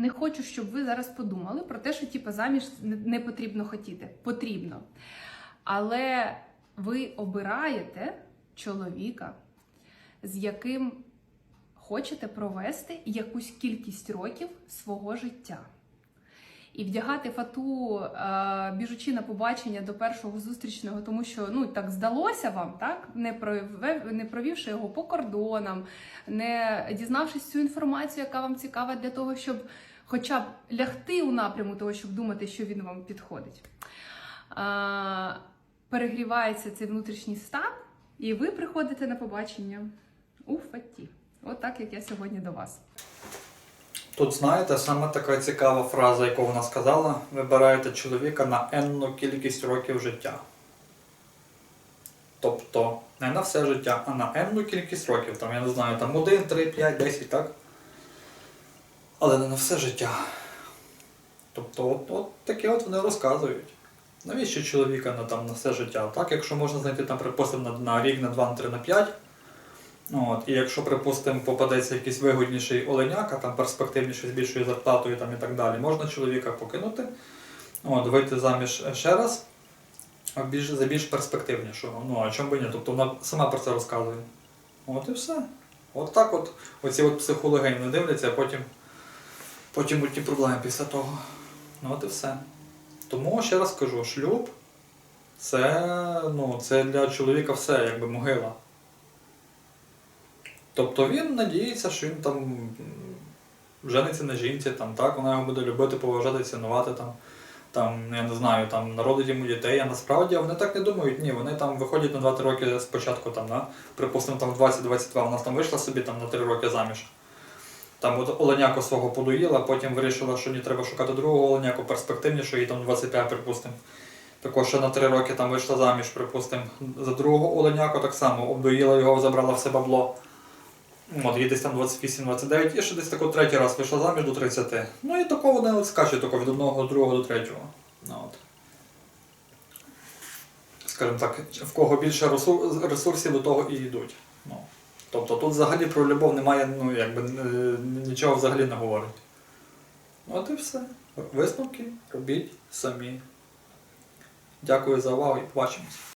не хочу, щоб ви зараз подумали про те, що типу, заміж не- потрібно хотіти. Потрібно. Але ви обираєте чоловіка, з яким хочете провести якусь кількість років свого життя. І вдягати фату, е, біжучи на побачення до першого зустрічного, тому що ну так здалося вам, так не провев, не провівши його по кордонам, не дізнавшись цю інформацію, яка вам цікава для того, щоб хоча б лягти у напряму того, щоб думати, що він вам підходить. А, перегрівається цей внутрішній стан, і ви приходите на побачення у фаті. От так, як я сьогодні до вас. Тут, знаєте, саме така цікава фраза, яку вона сказала: вибираєте чоловіка на енну кількість років життя. Тобто не на все життя, а на енну кількість років. Там, я не знаю, там 1, 3, 5, 10, так? Але не на все життя. Тобто, от, от таке от вони розказують. Навіщо чоловіка на, там, на все життя? Так, якщо можна знайти там, припустимо, на, на рік, на 2, на 3, на 5. От, і якщо, припустимо, попадеться якийсь вигодніший а там перспективніший з більшою зарплатою там, і так далі, можна чоловіка покинути, от, вийти заміж ще раз більш, за більш перспективнішого. Ну, а чому би ні? Тобто вона сама про це розказує. От і все. От так от оці от психологи не дивляться, а потім, потім будуть ті проблеми після того. Ну от і все. Тому ще раз кажу, шлюб це, ну, це для чоловіка все, якби могила. Тобто він надіється, що він там жениться на жінці, там, так, вона його буде любити, поважати, цінувати, там, там, я не знаю, там, народить йому дітей, а насправді вони так не думають. Ні, вони там виходять на 2-3 роки спочатку, там, да? припустимо, там в 20-22 вона там вийшла собі там, на 3 роки заміж. Там от оленяку свого подоїла, потім вирішила, що не треба шукати другого оленяку, перспективнішого, їй там 25, припустимо. Також ще на 3 роки там вийшла заміж, припустимо, за другого оленяку так само, обдоїла його, забрала все бабло. От, їй десь там 28-29, і ще десь тако третій раз вийшла заміж до 30. Ну і такого не скаче тако від одного до другого до третього. Ну, от. Скажімо так, в кого більше ресурсів, до того і йдуть. Ну. Тобто тут взагалі про любов немає, ну, якби е, нічого взагалі не говорить. От і все. Висновки робіть самі. Дякую за увагу і побачимось.